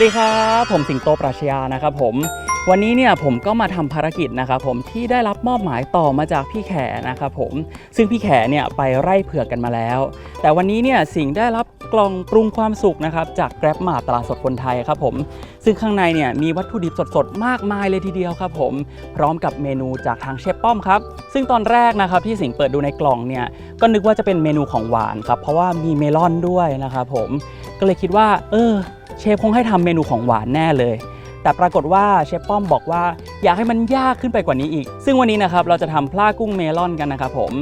วัสดีครับ ผมสิงโตปราชญานะครับผมวันนี้เนี่ยผมก็มาทำภารกิจนะครับผมที่ได้รับมอบหมายต่อมาจากพี่แขนะครับผมซึ่งพี่แขเนี่ยไปไร่เผือกกันมาแล้ว แต่วันนี้เนี่ยสิงได้รับกล่องปรุงความสุขนะครับจากแกร็บมาตลาดสดคนไทยครับผมซึ่งข้างในเนี่ยมีวัตถุดิบสดๆ มากมายเลยทีเดียวครับผมพร้อมกับเมนูจากทางเชฟป้อมครับซึ่งตอนแรกนะครับที่สิงเปิดดูในกล่องเนี่ยก็นึกว่าจะเป็นเมนูของหวานครับเพราะว่ามีเมลอนด้วยนะครับผมก็เลยคิดว่าเออ เชฟคงให้ทำเมนูของหวานแน่เลย แต่ปรากฏว่าเชฟป้อมบอกว่าอยากให้มันยากขึ้นไปกว่านี้อีก ซึ่งวันนี้นะครับเราจะทำพลากุ้งเมลอนกันนะครับผม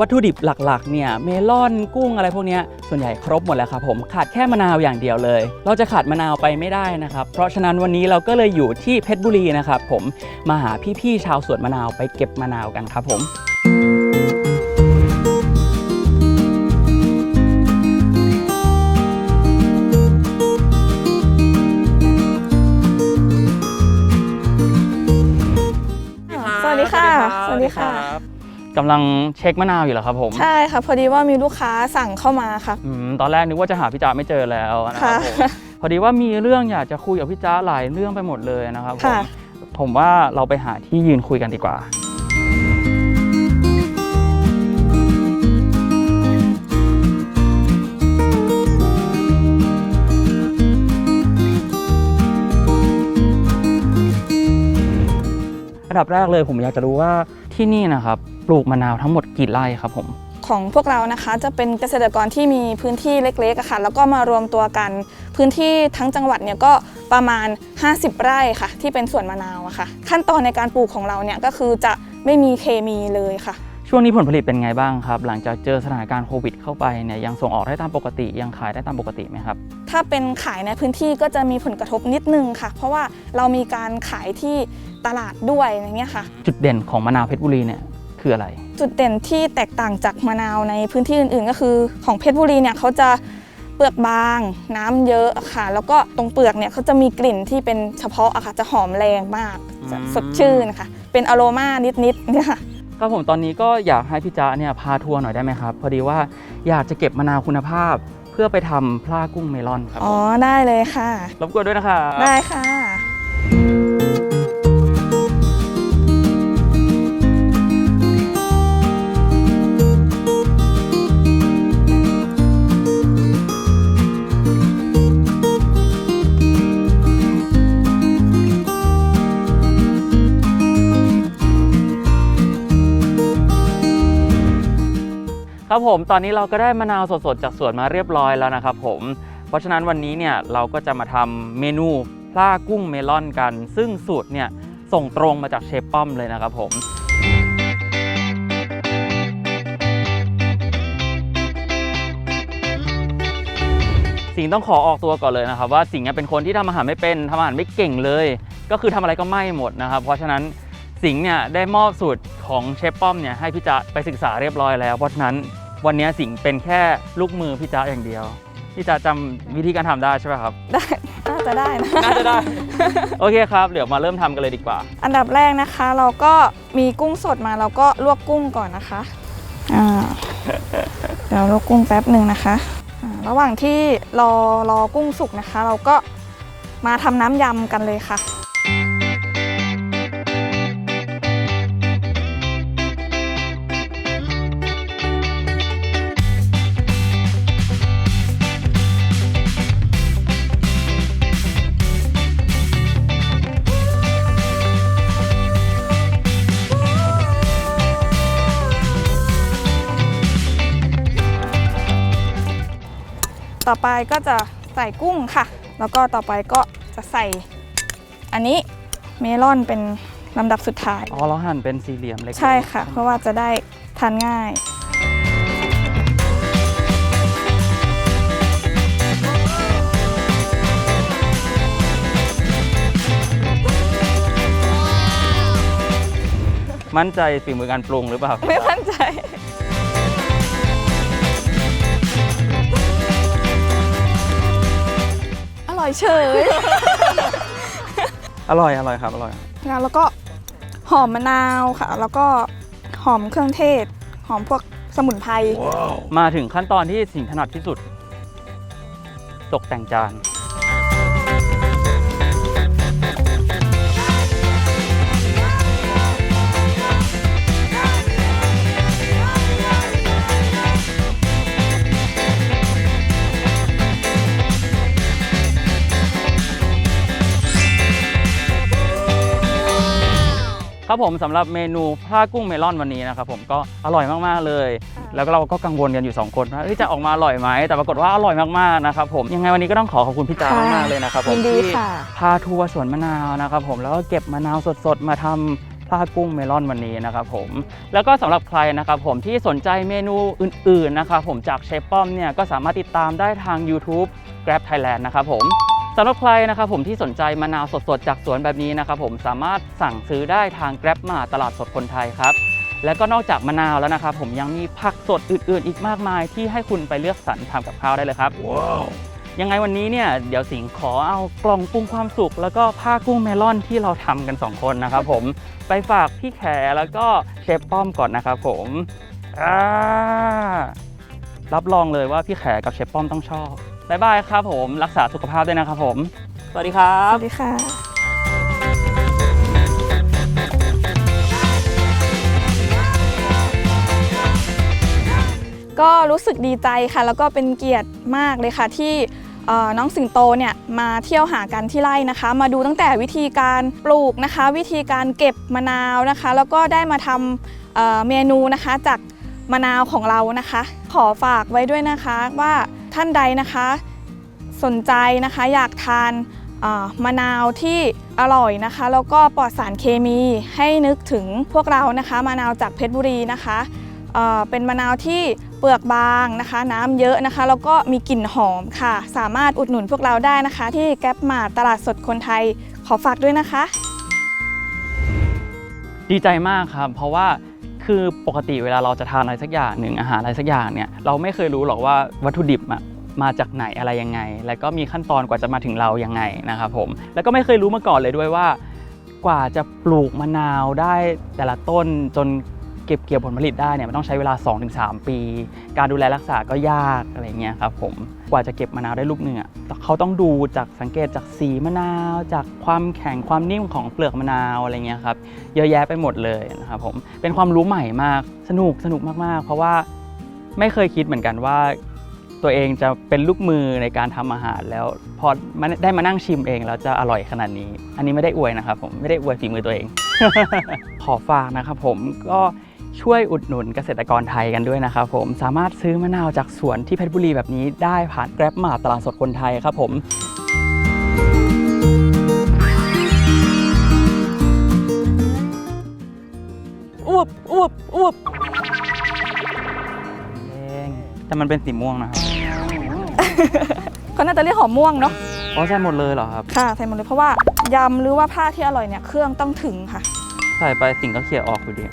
วัตถุดิบหลักๆเนี่ยเมลอนกุ้งอะไรพวกนี้ส่วนใหญ่ครบหมดแล้วครับผมขาดแค่มะนาวอย่างเดียวเลย เราจะขาดมะนาวไปไม่ได้นะครับ เพราะฉะนั้นวันนี้เราก็เลยอยู่ที่เพชรบุรีนะครับผมมาหาพี่ๆชาวสวนมะนาวไปเก็บมะนาวกันครับผม วัสดีค่ะ สวัสดีค่ะ กำลังเช็คมะนาวอยู่เหรอครับผมใช่ค่ะ พอดีว่ามีลูกค้าสั่งเข้ามาค่ะ อืมตอนแรกนึกว่าจะหาพี่จ๋าไม่เจอแล้วนะครับค่ะผมพอดีว่ามีเรื่องอยากจะคุยกับพี่จ๋าหลายเรื่องไปหมดเลยนะครับผมค่ะ ผมว่าเราไปหาที่ยืนคุยกันดีกว่า อันดับแรกเลยผมอยากจะรู้ว่าที่นี่นะครับปลูกมะนาวทั้งหมดกี่ไร่ครับผมของพวกเรานะคะจะเป็นเกษตรกรที่มีพื้นที่เล็กๆค่ะแล้วก็มารวมตัวกัน พื้นที่ทั้งจังหวัดเนี่ยก็ประมาณ 50 ไร่ค่ะ ที่เป็นสวนมะนาวอะค่ะ ขั้นตอนในการปลูกของเราเนี่ยก็คือจะไม่มีเคมีเลยค่ะ ช่วงนี้ผลผลิตเป็นไงบ้างครับ หลังจากเจอสถานการณ์โควิดเข้าไปเนี่ยยังส่งออกได้ตามปกติ ยังขายได้ตามปกติไหมครับ ถ้าเป็นขายในพื้นที่ก็จะมีผลกระทบนิดนึงค่ะ เพราะว่าเรามีการขายที่ตลาดด้วยอย่างเงี้ยค่ะ จุดเด่นของมะนาวเพชรบุรีเนี่ยคืออะไร จุดเด่นที่แตกต่างจากมะนาวในพื้นที่อื่นๆ ก็คือของเพชรบุรีเนี่ยเขาจะเปลือกบาง น้ำเยอะค่ะ แล้วก็ตรงเปลือกเนี่ยเขาจะมีกลิ่นที่เป็นเฉพาะอะค่ะจะหอมแรงมากจะอืมสดชื่นค่ะ เป็นอโรมานิดๆเนี่ยค่ะ ครับผมตอนนี้ก็อยากให้พี่จ๊ะเนี่ยพาทัวร์หน่อยได้ไหมครับ พอดีว่าอยากจะเก็บมะนาวคุณภาพ เพื่อไปทำพลากุ้งเมลอนครับอ๋อได้เลยค่ะ รบกวนด้วยนะครับ ได้ค่ะ ครับผมตอนนี้เราก็ได้มะนาวสดๆ จากสวนมาเรียบร้อยแล้วนะครับผมเพราะฉะนั้นวันนี้เนี่ยเราก็จะมาทำเมนูพลากุ้งเมลอนกัน ซึ่งสูตรเนี่ยส่งตรงมาจากเชฟป้อมเลยนะครับผมสิงต้องขอออกตัวก่อนเลยนะครับว่าสิงห์เนี่ยเป็นคนที่ทำอาหารไม่เป็นทำอาหารไม่เก่งเลย ก็คือทำอะไรก็ไม่หมดนะครับ เพราะฉะนั้น สิงห์เนี่ยได้มอบสูตรของเชฟป้อมเนี่ยให้พี่จ๊ะไปศึกษาเรียบร้อยแล้ว เพราะฉะนั้นวันนี้สิงห์เป็นแค่ลูกมือพี่จ๊ะอย่างเดียว พี่จ๊ะจำวิธีการทำได้ใช่ไหมครับ ได้ น่าจะได้นะ น่าจะได้ โอเคครับ เดี๋ยวมาเริ่มทำกันเลยดีกว่า อันดับแรกนะคะ เราก็มีกุ้งสดมาเราก็ลวกกุ้งก่อนนะคะอ่าเดี๋ยวลวกกุ้งแป๊บหนึ่งนะคะอ่าระหว่างที่รอรอกุ้งสุกนะคะ เราก็มาทำน้ำยำกันเลยค่ะ ต่อไปก็จะใส่กุ้งค่ะ แล้วก็ต่อไปก็จะใส่ อันนี้เมลอนเป็นลำดับสุดท้าย อ๋อเราหั่นเป็นสี่เหลี่ยมเล็กๆใช่ค่ะ เพราะว่าจะได้ทานง่าย มั่นใจฝีมือการปรุงหรือเปล่า ไม่มั่นใจ อร่อยเฉย อร่อยอร่อยครับอร่อยแล้วก็หอมมะนาวค่ะ แล้วก็หอมเครื่องเทศ หอมพวกสมุนไพร มาถึงขั้นตอนที่สิ่งถนัดที่สุด ตกแต่งจาน ครับผมสำหรับเมนูพลากุ้งเมลอนวันนี้นะครับผมก็อร่อยมากๆเลย แล้วก็เราก็กังวลกันอยู่ 2 คนว่าเอ้ยจะออกมาอร่อยไหมแต่ปรากฏว่าอร่อยมากๆนะครับผมยังไงวันนี้ก็ต้องขอขอบคุณพี่จ๋าค่ะมากๆเลยนะครับผมยินดีที่ค่ะ พาทัวร์สวนมะนาวนะครับผมแล้วก็เก็บมะนาวสดๆมาทำพลากุ้งเมลอนวันนี้นะครับผม แล้วก็สำหรับใครนะครับผมที่สนใจเมนูอื่นๆนะครับผมจากเชฟป้อมเนี่ยก็สามารถติดตามได้ทาง YouTube Grab Thailand นะครับผม สำหรับใครนะครับผมที่สนใจมะนาวสดๆ จากสวนแบบนี้นะครับผมสามารถสั่งซื้อได้ทาง Grab มาตลาดสดคนไทยครับแล้วก็นอกจากมะนาวแล้วนะครับผมยังมีผักสดอื่นๆ อีกมากมาย ที่ให้คุณไปเลือกสรรทำกับข้าวได้เลยครับยังไงวันนี้เนี่ยเดี๋ยวสิงห์ขอเอากล่องปรุงความสุข แล้วก็ผ้ากุ้งเมลอนที่เราทำกัน 2 คนนะครับผมไปฝากพี่แขแล้วก็เชฟป้อมก่อนนะครับผมอ่ารับรองเลยว่าพี่แขกับเชฟป้อมต้องชอบ บายบายครับผม รักษาสุขภาพด้วยนะครับผม สวัสดีครัสบ วัสดีค่ะ ก็รู้สึกดีใจค่ะ แล้วก็เป็นเกียรติมากเลยค่ะที่เอ่อน้องสิงโตเนี่ยมาเที่ยวหากันที่ไร่นะคะ มาดูตั้งแต่วิธีการปลูกนะคะ วิธีการเก็บมะนาวนะคะ แล้วก็ได้มาทำเอ่อเมนูนะคะจากมะนาวของเรานะคะ ขอฝากไว้ด้วยนะคะว่า ท่านใดนะคะ สนใจนะคะอยากทานมะนาวที่อร่อยนะคะ แล้วก็ปลอดสารเคมีให้นึกถึงพวกเรานะคะมะนาวจากเพชรบุรีนะคะเเป็นมะนาวที่เปลือกบางนะคะ น้ำเยอะนะคะ แล้วก็มีกลิ่นหอมค่ะ สามารถอุดหนุนพวกเราได้นะคะ ที่แก๊ปมาตลาดสดคนไทยขอฝากด้วยนะคะ ดีใจมากครับ เพราะว่า คือปกติเวลาเราจะทานอะไรสักอย่างหนึ่งอาหารอะไรสักอย่างเนี่ยเราไม่เคยรู้หรอกว่าวัตถุดิบอะมาจากไหนอะไรยังไง แล้วก็มีขั้นตอนกว่าจะมาถึงเรายังไงนะครับผมแล้วก็ไม่เคยรู้มาก่อนเลยด้วยว่ากว่าจะปลูกมะนาวได้แต่ละต้นจน เก็บเกี่ยวผลผลิตได้เนี่ยมันต้องใช้เวลา 2-3 ปี การดูแลรักษาก็ยากอะไรเงี้ยครับผมกว่าจะเก็บมะนาวได้ลูกหนึ่งอะเขาต้องดูจากสังเกตจากสีมะนาว จากความแข็งความนิ่มของเปลือกมะนาวอะไรเงี้ยครับเยอะแยะไปหมดเลยนะครับผมเป็นความรู้ใหม่มากสนุกสนุกมากๆ เพราะว่าไม่เคยคิดเหมือนกันว่าตัวเองจะเป็นลูกมือในการทำอาหารแล้วพอได้มานั่งชิมเองแล้วจะอร่อยขนาดนี้ อันนี้ไม่ได้อวยนะครับผมไม่ได้อวยฝีมือตัวเอง ขอฝากนะครับผมก็ ช่วยอุดหนุนเกษตรกรไทยกันด้วยนะครับผมสามารถซื้อมะนาวจากสวนที่เพชรบุรีแบบนี้ได้ผ่านแกร็บมาตลาดสดคนไทยครับผมอ้วบอ้วบอ้วบเองแต่มันเป็นสีม่วงนะครับเขาน่าจะเรียกหอมม่วงเนาะอ๋อใช่หมดเลยเหรอครับ ค่ะใส่หมดเลยเพราะว่ายำหรือว่าผ้าที่อร่อยเนี่ยเครื่องต้องถึงค่ะ ใส่ไปสิ่งก็เขี่ยออกอยู่ดี